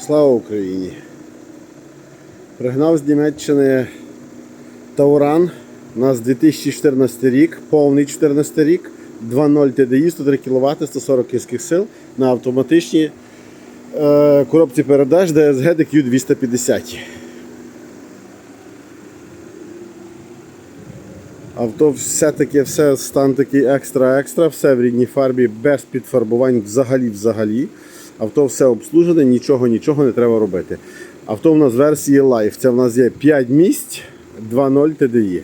Слава Україні! Пригнав з Німеччини Тауран. У нас 2014 рік, повний 14 рік, 2.0 TDI, 103 кВт, 140 кінських сил на автоматичній е, коробці передач DSG DQ 250. Авто все-таки все стан такий екстра-екстра, все в рідній фарбі, без підфарбувань взагалі-взагалі. Авто все обслужене, нічого, нічого не треба робити. Авто в нас версії Life. Це в нас є 5 місць 2.0 TDI.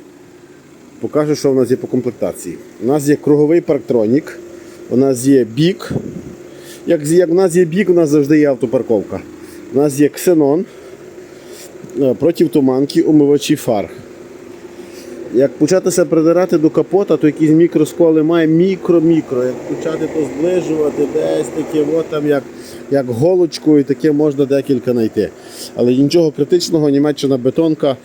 Покажу, що в нас є по комплектації. У нас є круговий парктронік, у нас є бік. Як, як в нас є бік, у нас завжди є автопарковка. У нас є ксенон, е, противтуманки, умивачі фар. Як початися придирати до капота, то якісь мікросколи має мікро-мікро. Як почати то зближувати, десь таке, от там як, як голочкою, таке можна декілька знайти. Але нічого критичного, німеччина бетонка,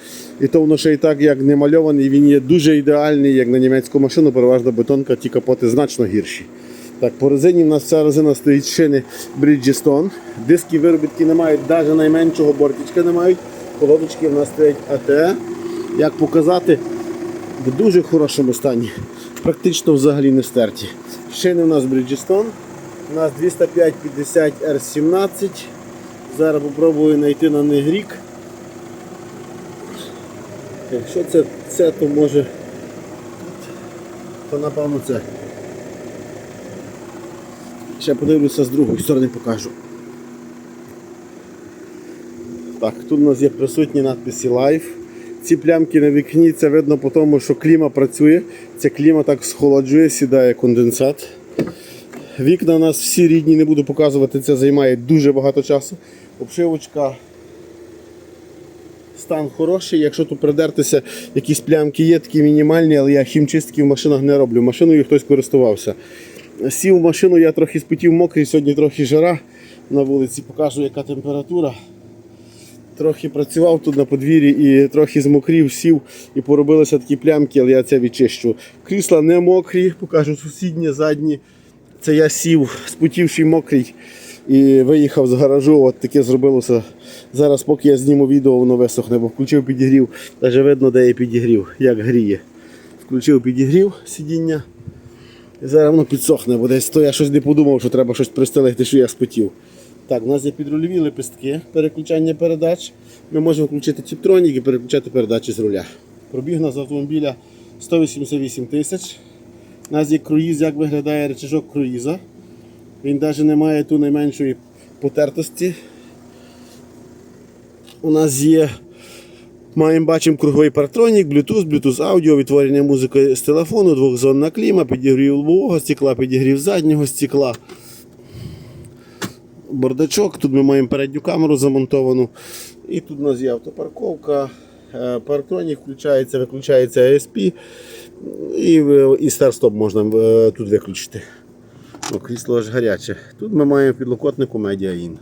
і то воно ще і так як не мальований, він є дуже ідеальний, як на німецьку машину, переважно бетонка, ті капоти значно гірші. Так, по резині в нас вся резина стоїть шини Bridgestone. Диски виробітки не мають, навіть найменшого бортичка не мають. Колодочки в нас стоять АТ. Як показати, в дуже хорошому стані. Практично взагалі не стерті. Шини у нас Bridgestone. У нас 205-50 R17. Зараз попробую знайти на них рік. Якщо це, це то може, то напевно це. Ще подивлюся з другої сторони покажу. Так, тут у нас є присутні надписи Live. Ці плямки на вікні це видно по тому, що кліма працює. Ця кліма так схолоджує, сідає конденсат. Вікна у нас всі рідні, не буду показувати, це займає дуже багато часу. Обшивочка стан хороший. Якщо тут придертися, якісь плямки є, такі мінімальні, але я хімчистки в машинах не роблю. Машиною хтось користувався. Сів в машину, я трохи спотів мокрий, сьогодні трохи жара на вулиці, покажу, яка температура. Трохи працював тут на подвір'ї і трохи змокрів, сів і поробилися такі плямки, але я це відчищу. Крісла не мокрі, покажу сусідні, задні. Це я сів, спотівший мокрий і виїхав з гаражу. От таке зробилося. Зараз, поки я зніму відео, воно висохне, бо включив підігрів. Навіть видно, де я підігрів, як гріє. Включив підігрів сидіння. І зараз воно підсохне, бо десь то я щось не подумав, що треба щось пристелити, що я спотів. Так, у нас є підрульові лепестки, переключання передач. Ми можемо включити тіптронік і переключати передачі з руля. Пробіг у нас автомобіля 188 тисяч. У нас є круїз, як виглядає речажок круїза. Він навіть не має ту найменшої потертості. У нас є, маємо бачимо круговий парктронік, Bluetooth, Bluetooth аудіо, відтворення музики з телефону, двохзонна кліма, підігрів лобового стекла, підігрів заднього стекла бардачок. Тут ми маємо передню камеру замонтовану. І тут у нас є автопарковка. е, Парктронік включається, виключається ASP і, е, і старт-стоп можна е, тут виключити. О, крісло аж гаряче. Тут ми маємо підлокотнику Media-In.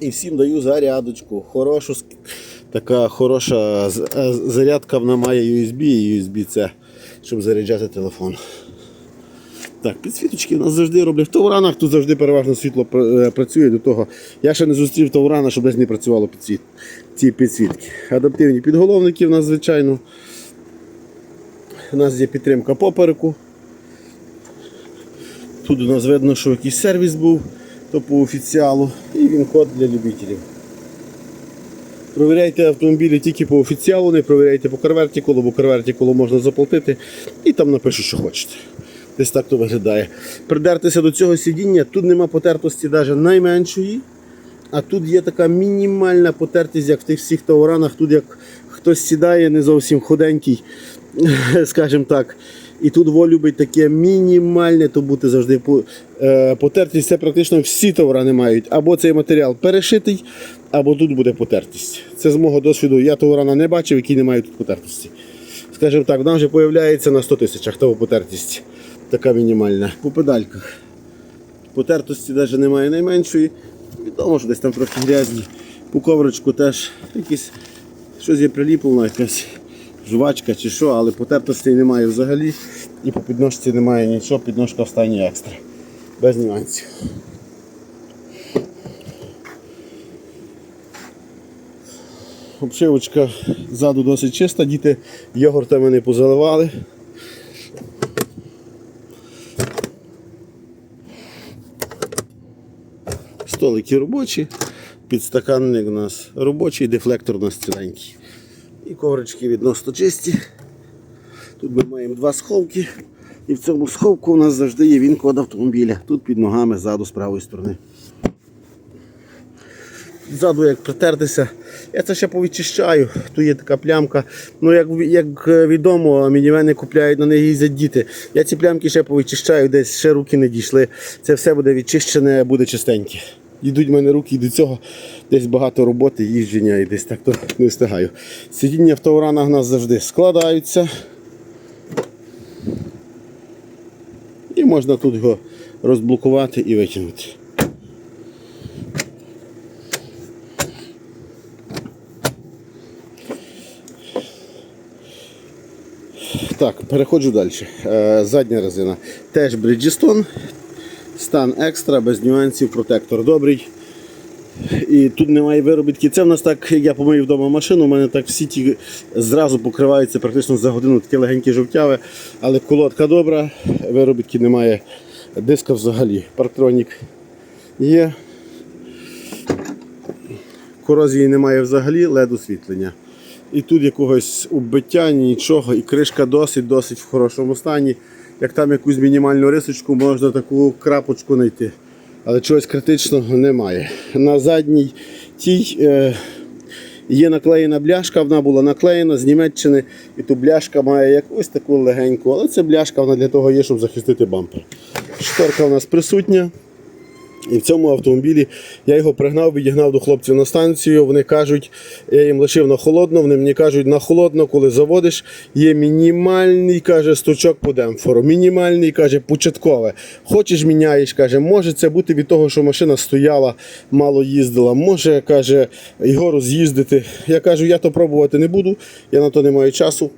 І всім даю зарядочку. Хорошу, така хороша е, зарядка вона має USB і USB-C, щоб заряджати телефон. Так, підсвіточки в нас завжди роблять. В Тауранах тут завжди переважно світло працює до того. Я ще не зустрів Таурана, щоб десь не працювало підсвіт... ці підсвітки. Адаптивні підголовники в нас, звичайно. У нас є підтримка попереку. Тут у нас видно, що якийсь сервіс був, то по офіціалу. І він код для любителів. Провіряйте автомобілі тільки по офіціалу, не провіряйте по карвертикулу, бо карвертикулу можна заплатити і там напишуть, що хочете. Десь так то виглядає. Придертися до цього сидіння, тут нема потертості навіть найменшої, а тут є така мінімальна потертість, як в тих всіх тауранах. Тут як хтось сідає не зовсім худенький, скажімо так. І тут во любить таке мінімальне, то бути завжди е, потертість. Це практично всі товарани мають. Або цей матеріал перешитий, або тут буде потертість. Це з мого досвіду. Я товарана не бачив, які не мають тут потертості. Скажімо так, вона вже з'являється на 100 тисячах того потертість. Така мінімальна. По педальках. Потертості навіть немає найменшої. Відомо, що десь там трохи грязні. По ковричку теж якісь щось є приліплено, якась жвачка чи що, але по немає взагалі і по підножці немає нічого, підножка в екстра. Без нюансів. Обшивочка ззаду досить чиста, діти йогуртами не позаливали. Столики робочі, підстаканник у нас робочий, дефлектор у нас ціленький. І коврички відносно чисті. Тут ми маємо два сховки. І в цьому сховку у нас завжди є він код автомобіля. Тут під ногами ззаду з правої сторони. Ззаду як притертися. Я це ще повідчищаю. Тут є така плямка. Ну, як, як відомо, мінівени купляють, на них їздять діти. Я ці плямки ще повідчищаю, десь ще руки не дійшли. Це все буде відчищене, буде чистеньке. Йдуть в мене руки і до цього десь багато роботи, їждження і десь так то не встигаю. Сидіння в тауранах у нас завжди складаються. І можна тут його розблокувати і витягнути. Так, переходжу далі. Е, Задня резина. Теж Bridgestone. Стан екстра, без нюансів, протектор добрий. І тут немає виробітки. Це в нас так, як я помив вдома машину, у мене так всі ті зразу покриваються практично за годину таке легеньке жовтяве, але колодка добра, виробітки немає, диска взагалі. Парктронік є. Корозії немає взагалі, лед освітлення. І тут якогось убиття, нічого, і кришка досить-досить в хорошому стані. Як там якусь мінімальну рисочку, можна таку крапочку знайти. Але чогось критичного немає. На задній тій е, є наклеєна бляшка, вона була наклеєна з Німеччини, і ту бляшка має якусь таку легеньку, але це бляшка вона для того є, щоб захистити бампер. Шторка у нас присутня. І в цьому автомобілі я його пригнав, відігнав до хлопців на станцію. Вони кажуть, я їм лишив на холодно. Вони мені кажуть, на холодно, коли заводиш, є мінімальний каже, стучок по демпферу. Мінімальний каже, початкове. Хочеш міняєш, каже, може це бути від того, що машина стояла, мало їздила. Може, каже, його роз'їздити. Я кажу, я то пробувати не буду, я на то не маю часу.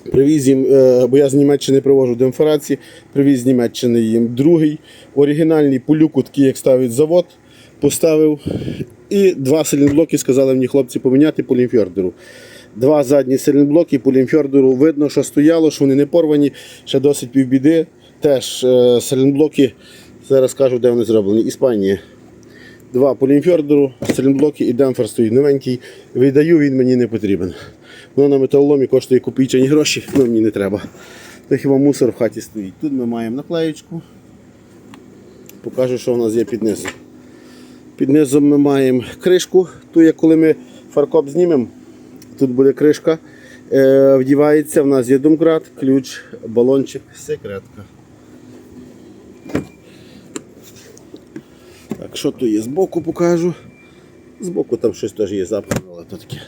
Привіз їм, е, бо я з Німеччини привожу демпферації, привіз з Німеччини їм другий. Оригінальний полюку, такий, як ставить завод, поставив. І два силінблоки сказали мені хлопці поміняти по лімфьордеру. Два задні силінблоки по лімфьордеру. Видно, що стояло, що вони не порвані, ще досить півбіди. Теж е, силінблоки, зараз кажу, де вони зроблені. Іспанія. Два по лімфьордеру, і демпфер стоїть новенький. Віддаю, він мені не потрібен. Воно на металоломі коштує копійчані гроші, але мені не треба. То хіба мусор в хаті стоїть. Тут ми маємо наклеєчку. Покажу, що у нас є під низом. Під низом ми маємо кришку. Ту, як коли ми фаркоп знімемо, тут буде кришка. Е, вдівається, в нас є домкрат, ключ, балончик, секретка. Так, що тут є збоку покажу. Збоку там щось теж є запах, але то таке.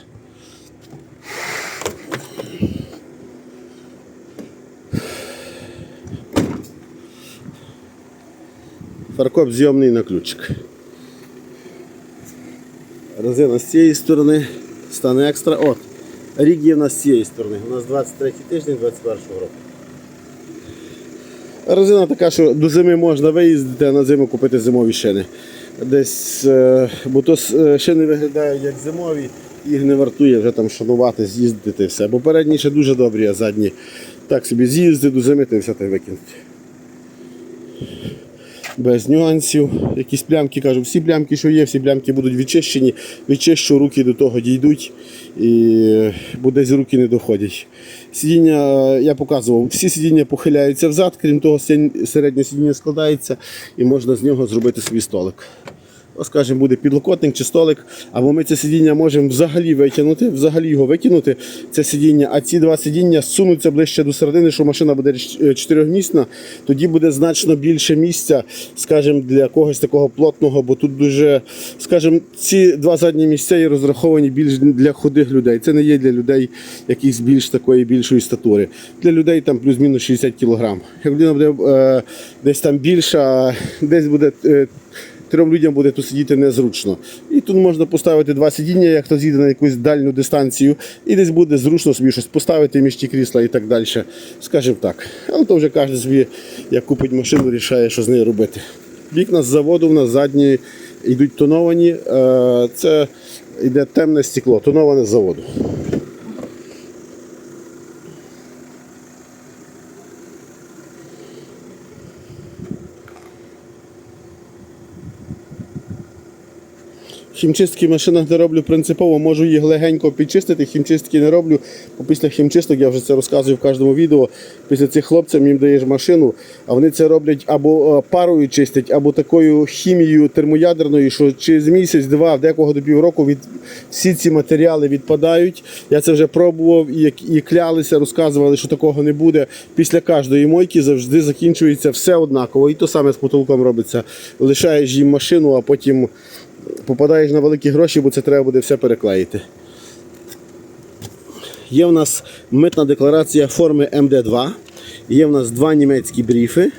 Фаркоп зйомний на ключик. Резина з цієї сторони, стане екстра. От, рік є в нас з цієї сторони. У нас 23 тиждень 21 року. Резина така, що до зими можна виїздити, а на зиму купити зимові шини. Десь, е, бо то е, шини виглядають як зимові, їх не вартує вже там шанувати, з'їздити все. Бо передні ще дуже добрі, а задні так собі з'їздити до зими та все й викинути. Без нюансів. Якісь плямки, кажу, всі плямки, що є, всі плямки будуть відчищені. Відчищу, руки до того дійдуть, і, бо десь руки не доходять. Сидіння, я показував, всі сидіння похиляються взад, крім того, середнє сидіння складається і можна з нього зробити свій столик. Скажімо, буде підлокотник чи столик, або ми це сидіння можемо взагалі витягнути, взагалі його викинути, це сидіння, а ці два сидіння сунуться ближче до середини, що машина буде е, чотирьохмісна, тоді буде значно більше місця, скажімо, для когось такого плотного, бо тут дуже, скажімо, ці два задні місця є розраховані більш для худих людей. Це не є для людей якихось більш такої більшої статури. Для людей там плюс-мінус 60 кг. Як людина буде е, десь там більша, десь буде. е, трьом людям буде тут сидіти незручно. І тут можна поставити два сидіння, як хтось їде на якусь дальню дистанцію, і десь буде зручно собі щось поставити між ті крісла і так далі. Скажімо так. Але то вже кожен собі, як купить машину, рішає, що з нею робити. Вікна з заводу в нас задні йдуть тоновані. Е, Це йде темне стекло, тоноване з заводу. Хімчистки в машинах не роблю принципово, можу їх легенько підчистити, хімчистки не роблю. Бо після хімчисток, я вже це розказую в кожному відео. Після цих хлопців їм даєш машину, а вони це роблять або е, парою чистять, або такою хімією термоядерною, що через місяць-два, декого до півроку від всі ці матеріали відпадають. Я це вже пробував і, і клялися, розказували, що такого не буде. Після кожної мойки завжди закінчується все однаково. І то саме з потолком робиться. Лишаєш їм машину, а потім попадаєш на великі гроші, бо це треба буде все переклеїти. Є в нас митна декларація форми МД2, є в нас два німецькі бріфи,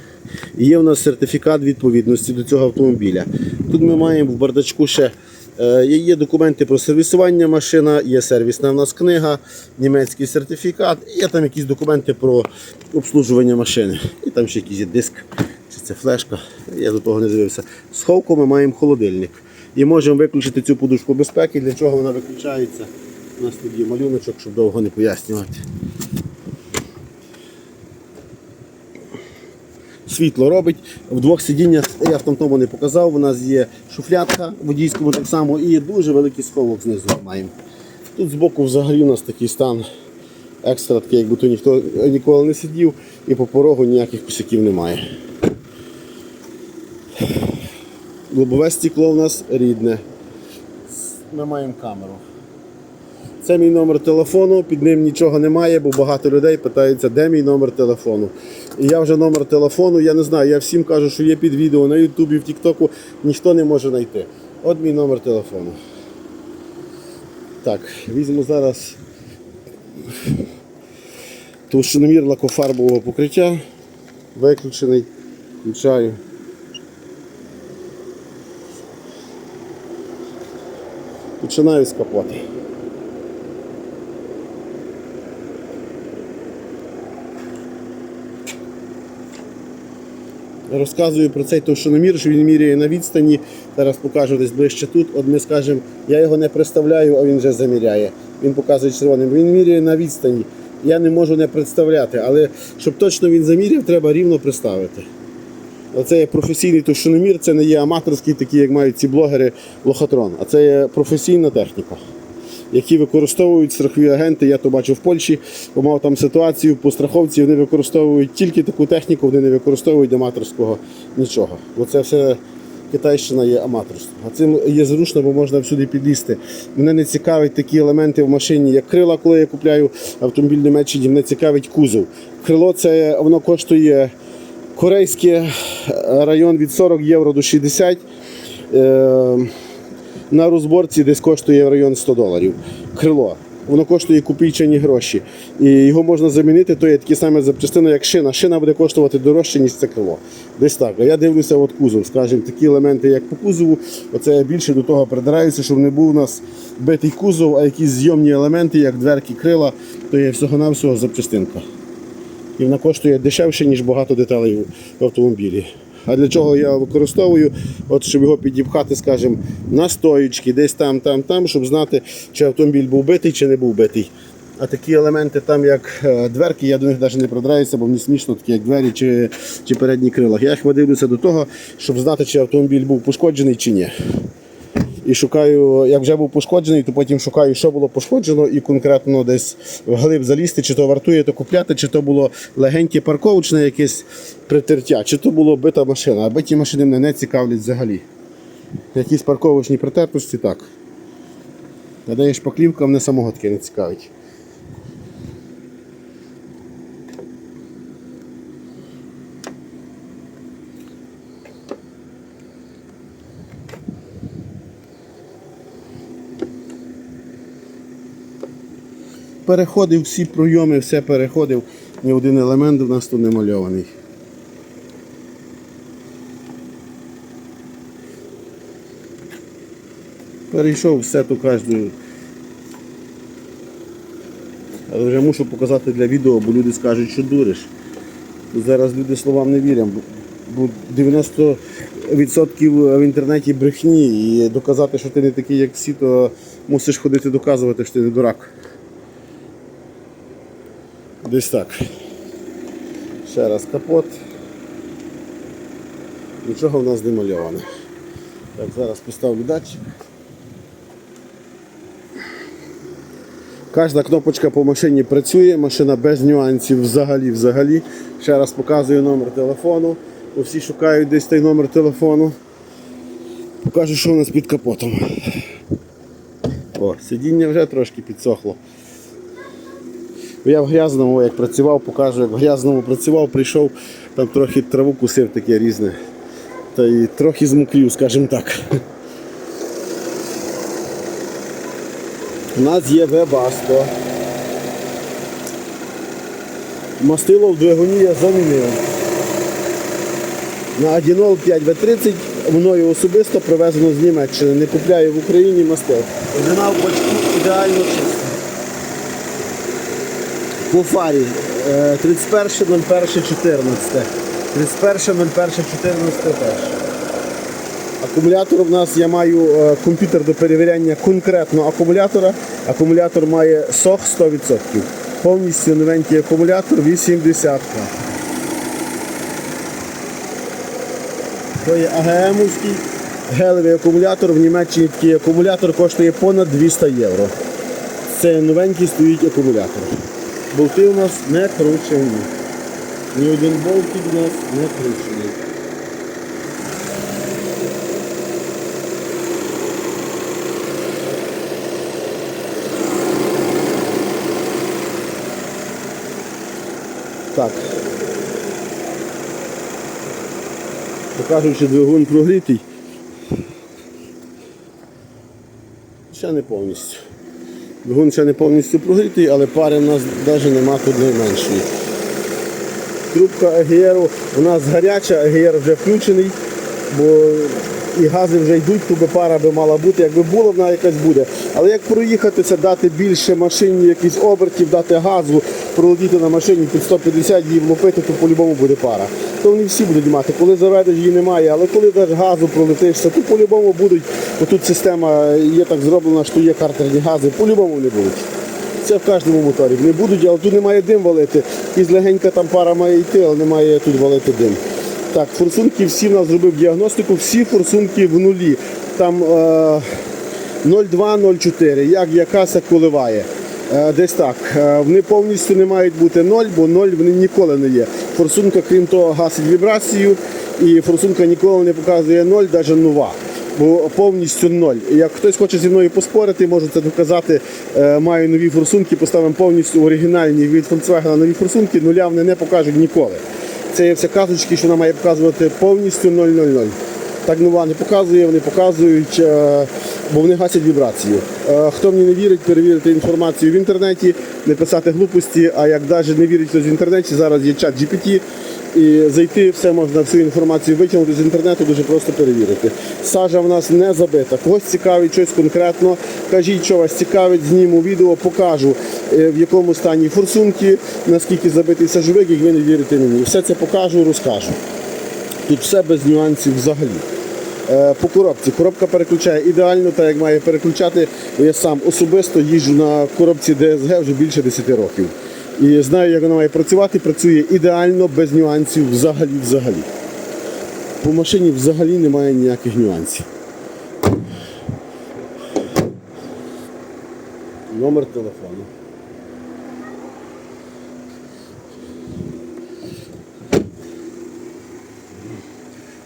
є в нас сертифікат відповідності до цього автомобіля. Тут ми маємо в бардачку ще е, є документи про сервісування машина, є сервісна в нас книга, німецький сертифікат, є там якісь документи про обслужування машини. І там ще якийсь диск, чи це флешка, я до того не дивився. Сховку ми маємо холодильник. І можемо виключити цю подушку безпеки, для чого вона виключається. У нас тут є малюночок, щоб довго не пояснювати. Світло робить. В двох сидіннях я в тому не показав. У нас є шуфлятка водійському так само і дуже великий сховок знизу маємо. Тут збоку взагалі у нас такий стан екстра, такий, якби тут ніхто ніколи не сидів, і по порогу ніяких косяків немає. Лобове стекло у нас рідне. Ми маємо камеру. Це мій номер телефону, під ним нічого немає, бо багато людей питаються, де мій номер телефону. І я вже номер телефону, я не знаю, я всім кажу, що є під відео на Ютубі, в Тіктоку, ніхто не може знайти. От мій номер телефону. Так, візьму зараз товщиномір лакофарбового покриття. Виключений. Включаю. Починаю капота. Розказую про цей товщиномір, що він міряє на відстані. Зараз покажу десь ближче тут. От ми скажемо, я його не представляю, а він вже заміряє. Він показує червоним. Він міряє на відстані. Я не можу не представляти, але щоб точно він заміряв, треба рівно представити. Оце є професійний товщиномір, це не є аматорський, такий, як мають ці блогери лохотрон, а це є професійна техніка, які використовують страхові агенти. Я то бачив в Польщі, бо мав там ситуацію по страховці, вони використовують тільки таку техніку, вони не використовують аматорського нічого. Бо це все китайщина є аматорство. А цим є зручно, бо можна всюди підлізти. Мене не цікавить такі елементи в машині, як крила, коли я купляю автомобіль в Німеччині, мене цікавить кузов. Крило це воно коштує. Корейський район від 40 євро до 60. Е, На розборці десь коштує в район 100 доларів. Крило. Воно коштує копійчані гроші. І його можна замінити, то є такі самі запчастини, як шина. Шина буде коштувати дорожче, ніж це крило. Десь так. А я дивлюся от кузов, скажімо, такі елементи, як по кузову, оце я більше до того придираюся, щоб не був у нас битий кузов, а якісь зйомні елементи, як дверки, крила, то є всього-навсього запчастинка. І вона коштує дешевше, ніж багато деталей в автомобілі. А для чого я використовую, от щоб його підіпхати, скажімо, на стоїчки, десь там, там, там, щоб знати, чи автомобіль був битий, чи не був битий. А такі елементи, там як е, дверки, я до них навіть не придраюся, бо мені смішно, такі як двері чи, чи передні крила. Я їх видивлюся до того, щоб знати, чи автомобіль був пошкоджений чи ні. І шукаю, як вже був пошкоджений, то потім шукаю, що було пошкоджено, і конкретно десь вглиб залізти, чи то вартує то купляти, чи то було легеньке парковочне якесь притертя, чи то було бита машина. А биті машини мене не цікавлять взагалі. Якісь парковочні притертості, так. Надаєш поклівка, мене самого таке не цікавить. Переходив всі пройоми, все переходив. Ні один елемент у нас тут не мальований. Перейшов все ту кожну. Але вже мушу показати для відео, бо люди скажуть, що дуриш. Зараз люди словам не вірять. бо- Бо відсотків в інтернеті брехні. І доказати, що ти не такий, як всі, то мусиш ходити доказувати, що ти не дурак. Десь так. Ще раз капот. Нічого в нас не мальоване. Так, зараз поставлю датчик. Кожна кнопочка по машині працює, машина без нюансів взагалі взагалі. Ще раз показую номер телефону. Всі шукають десь той номер телефону. Покажу, що у нас під капотом. О, сидіння вже трошки підсохло. Я в грязному, як працював, покажу, як в грязному працював, прийшов, там трохи траву кусив таке різне. Та й трохи змокрів, скажімо так. У нас є Webasto. Мастило в двигуні я замінив. На 1.0 5В30 мною особисто привезено з Німеччини. Не купляю в Україні мастил. Оригінал бачку ідеально чистий. По фарі е, 31.01.14. 31.01.14 теж. Акумулятор в нас я маю е, комп'ютер до перевіряння конкретно акумулятора. Акумулятор має сох 100%. Повністю новенький акумулятор 80. То є АГМовський гелевий акумулятор. В Німеччині такий акумулятор коштує понад 200 євро. Це новенький стоїть акумулятор. Болти у нас не кручені. Ні один болтик у нас не кручений. Так. Покажу, двигун прогрітий. Ще не повністю. Двигун ще не повністю прогрітий, але пари в нас навіть нема тут найменшої. Трубка АГР у нас гаряча, АГР вже включений, бо і гази вже йдуть, то би пара би мала бути. Якби була, вона якась буде. Але як проїхатися, дати більше машині якісь обертів, дати газу, пролетіти на машині під 150 її влупити, то по-любому буде пара. То вони всі будуть мати. Коли заведеш, її немає, але коли даш газу пролетишся, то по-любому будуть. Отут система є так зроблена, що є картерні гази, по-любому не будуть. Це в кожному моторі. Не будуть, але тут немає дим валити. І легенька там пара має йти, але немає тут валити дим. Так, форсунки всі в нас зробив діагностику, всі форсунки в нулі. Там е, 0,2-0,4, як якася коливає. Е, Десь так. Е, Вони повністю не мають бути 0, бо 0 вони ніколи не є. Форсунка, крім того, гасить вібрацію, і форсунка ніколи не показує 0, навіть нова. Повністю ноль. Як хтось хоче зі мною поспорити, можу це доказати. Е, Маю нові форсунки, поставимо повністю оригінальні від Volkswagen нові форсунки, нуля вони не покажуть ніколи. Це є все казочки, що вона має показувати повністю 000. Так нова не показує, вони показують, е, бо вони гасять вібрацію. Е, Хто мені не вірить, перевірити інформацію в інтернеті, не писати глупості, а як навіть не вірить хтось в інтернеті, зараз є чат GPT. І зайти все можна всю інформацію витягнути з інтернету, дуже просто перевірити. Сажа в нас не забита. Когось цікавить щось конкретно. Кажіть, що вас цікавить, зніму відео, покажу е, в якому стані форсунки, наскільки забитий сажовик, як ви не вірите мені. Все це покажу, розкажу. Тут все без нюансів взагалі. Е, По коробці. Коробка переключає ідеально, так як має переключати. Я сам особисто їжджу на коробці DSG вже більше 10 років. І знаю, як вона має працювати. Працює ідеально, без нюансів взагалі взагалі. По машині взагалі немає ніяких нюансів. Номер телефону.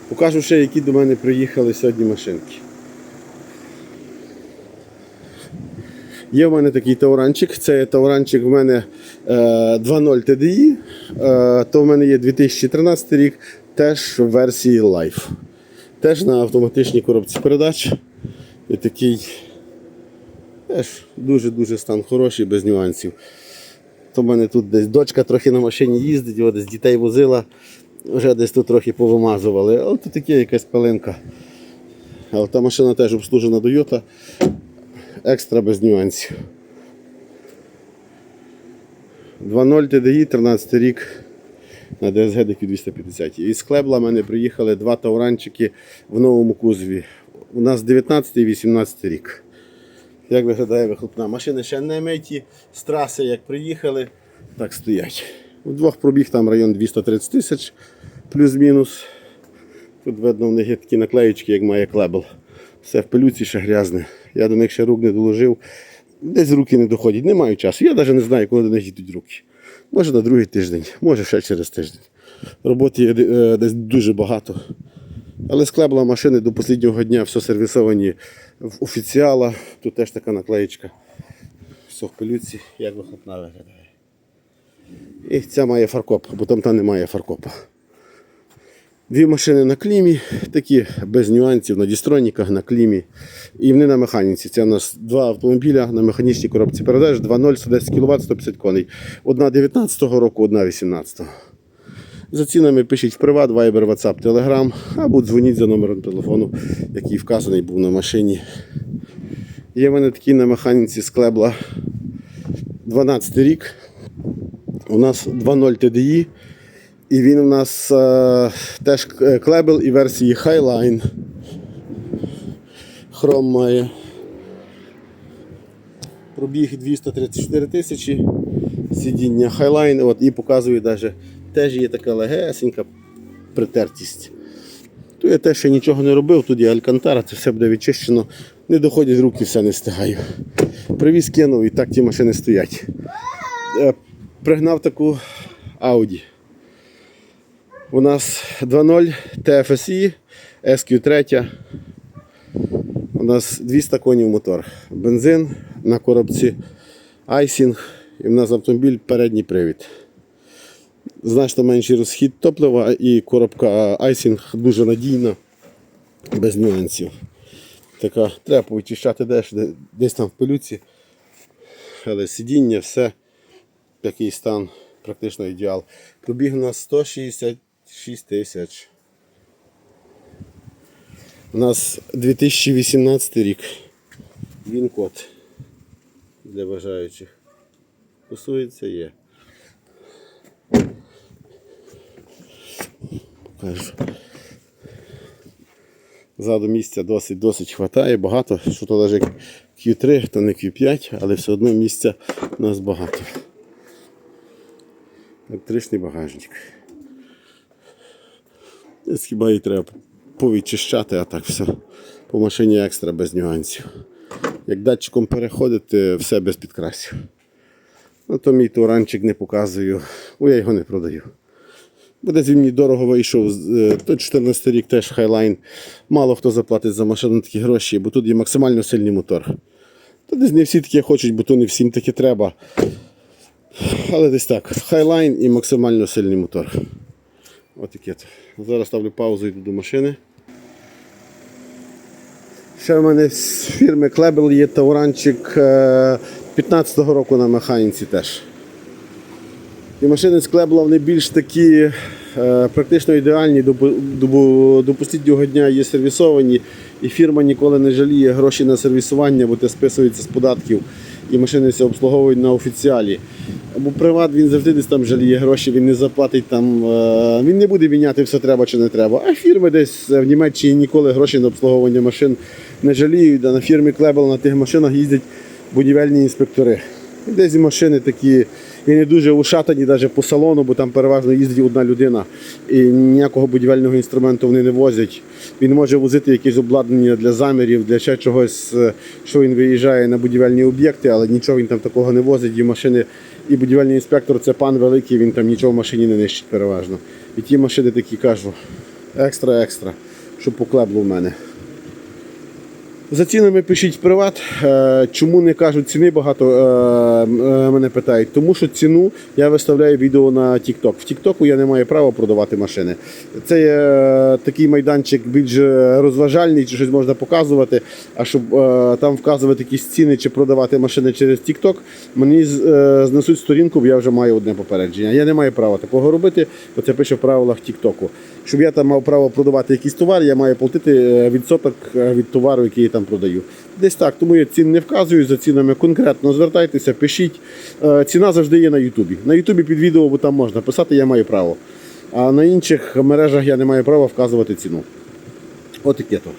Покажу ще, які до мене приїхали сьогодні машинки. Є в мене такий тауранчик. Це тауранчик в мене е, 2.0 TDI. Е, то в мене є 2013 рік, теж в версії Life. Теж на автоматичній коробці передач. І такий теж дуже-дуже стан хороший, без нюансів. То в мене тут десь дочка трохи на машині їздить, його десь дітей возила, вже десь тут трохи повимазували. Але тут таке якась палинка. Але та машина теж обслужена Toyota. Екстра без нюансів. 2.0 TDI, 13 рік. на DSG DQ 250. Із Клебла в мене приїхали два тауранчики в новому кузові. У нас 19 і 18 рік. Як виглядає вихлопна? Машини ще не миті, з траси як приїхали, так стоять. У двох пробіг там район 230 тисяч плюс-мінус. Тут видно в них є такі наклеїчки, як має клебл. Все в пилюці ще грязне. Я до них ще рук не доложив. Десь руки не доходять, не маю часу. Я навіть не знаю, коли до них йдуть руки. Може на другий тиждень, може ще через тиждень. Роботи є е, десь дуже багато. Але з клебла машини до останнього дня все сервісовані в офіціала. Тут теж така наклеїчка. Все в пилюці, як вихлопна виглядає. І ця має фаркоп, бо там та немає фаркопа. Дві машини на клімі, такі без нюансів, на дістроніках, на клімі. І вони на механіці. Це у нас два автомобіля на механічній коробці передач, 2.0, 110 кВт, 150 коней. Одна 19-го року, одна 18-го. За цінами пишіть в приват, Viber, WhatsApp, Telegram або дзвоніть за номером телефону, який вказаний був на машині. Є в мене такий на механіці з Клебла 12 рік. У нас 2.0 TDI. І він у нас е, теж е, клебел і версії Highline. Хром має. Пробіг 234 тисячі. Сидіння Highline. От, і показує навіть, теж є така легесенька притертість. Тут я теж ще нічого не робив, тут є Алькантара, це все буде відчищено. Не доходять руки, все не встигаю. Привіз кинув і так ті машини стоять. Е, Пригнав таку Audi. У нас 2.0 TFSI, SQ3. У нас 200 конів мотор. Бензин на коробці айсінг. І в нас автомобіль передній привід. Значно менший розхід топлива і коробка айсінг дуже надійна, без нюансів. Така, треба повичищати десь, десь там в пилюці. Але сидіння, все, такий стан, практично ідеал. Пробіг у нас 166 тисяч. У нас 2018 рік. Він код для бажаючих. Кусується є. Покажу. Ззаду місця досить досить хватає, багато. Що то навіть Q3, то не Q5, але все одно місця у нас багато. Електричний багажник. Хіба її треба повідчищати, а так все. По машині екстра без нюансів. Як датчиком переходити, все без підкрасів. Ну, то мій туранчик не показую, бо я його не продаю. Бо десь він мені дорого вийшов. е, То 14 рік теж Highline. Мало хто заплатить за машину такі гроші, бо тут є максимально сильний мотор. То десь не всі такі хочуть, бо то не всім таке треба. Але десь так. Highline і максимально сильний мотор. Ось таке. то. Зараз ставлю паузу йду до машини. Ще в мене з фірми Клебел є тауранчик е, 15-го року на механіці теж. І машини з Клебла вони більш такі е, практично ідеальні, до, до, до дня є сервісовані, і фірма ніколи не жаліє гроші на сервісування, бо те списується з податків, і машини все обслуговують на офіціалі. Або приват він завжди десь там жаліє гроші, він не заплатить там, е, він не буде міняти все треба чи не треба. А фірми десь в Німеччині ніколи гроші на обслуговування машин не жаліють. А на фірмі Клебел на тих машинах їздять будівельні інспектори. Десь машини такі і не дуже ушатані навіть по салону, бо там переважно їздить одна людина. І ніякого будівельного інструменту вони не возять. Він може возити якісь обладнання для замірів, для ще чогось, е, що він виїжджає на будівельні об'єкти, але нічого він там такого не возить. І машини, і будівельний інспектор це пан великий, він там нічого в машині не нищить переважно. І ті машини такі кажу, екстра-екстра, що по клеблу в мене. За цінами пишіть в приват. Е, Чому не кажуть ціни багато е, е, мене питають. Тому що ціну я виставляю відео на TikTok. В TikTok я не маю права продавати машини. Це є такий майданчик більш розважальний, чи щось можна показувати. А щоб там вказувати якісь ціни чи продавати машини через TikTok, мені знесуть сторінку, бо я вже маю одне попередження. Я не маю права такого робити, бо це пише в правилах TikTok. Щоб я там мав право продавати якийсь товар, я маю платити е, відсоток е, від товару, який я там продаю. Десь так, тому я цін не вказую за цінами конкретно. Звертайтеся, пишіть. Е, Ціна завжди є на Ютубі. На Ютубі під відео, бо там можна писати, я маю право. А на інших мережах я не маю права вказувати ціну. Отаке то.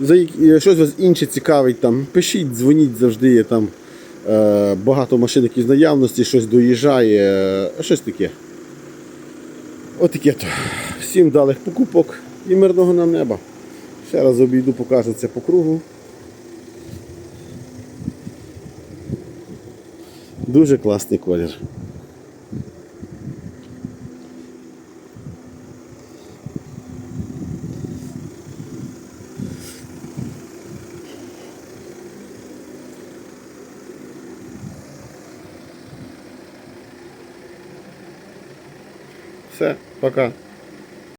За щось вас інше цікавить, там, пишіть, дзвоніть завжди є там багато машин, які з наявності, щось доїжджає, щось таке. Отаке то. Всім далих покупок і мирного нам неба. Ще раз обійду, покажу це по кругу. Дуже класний колір. Все, пока.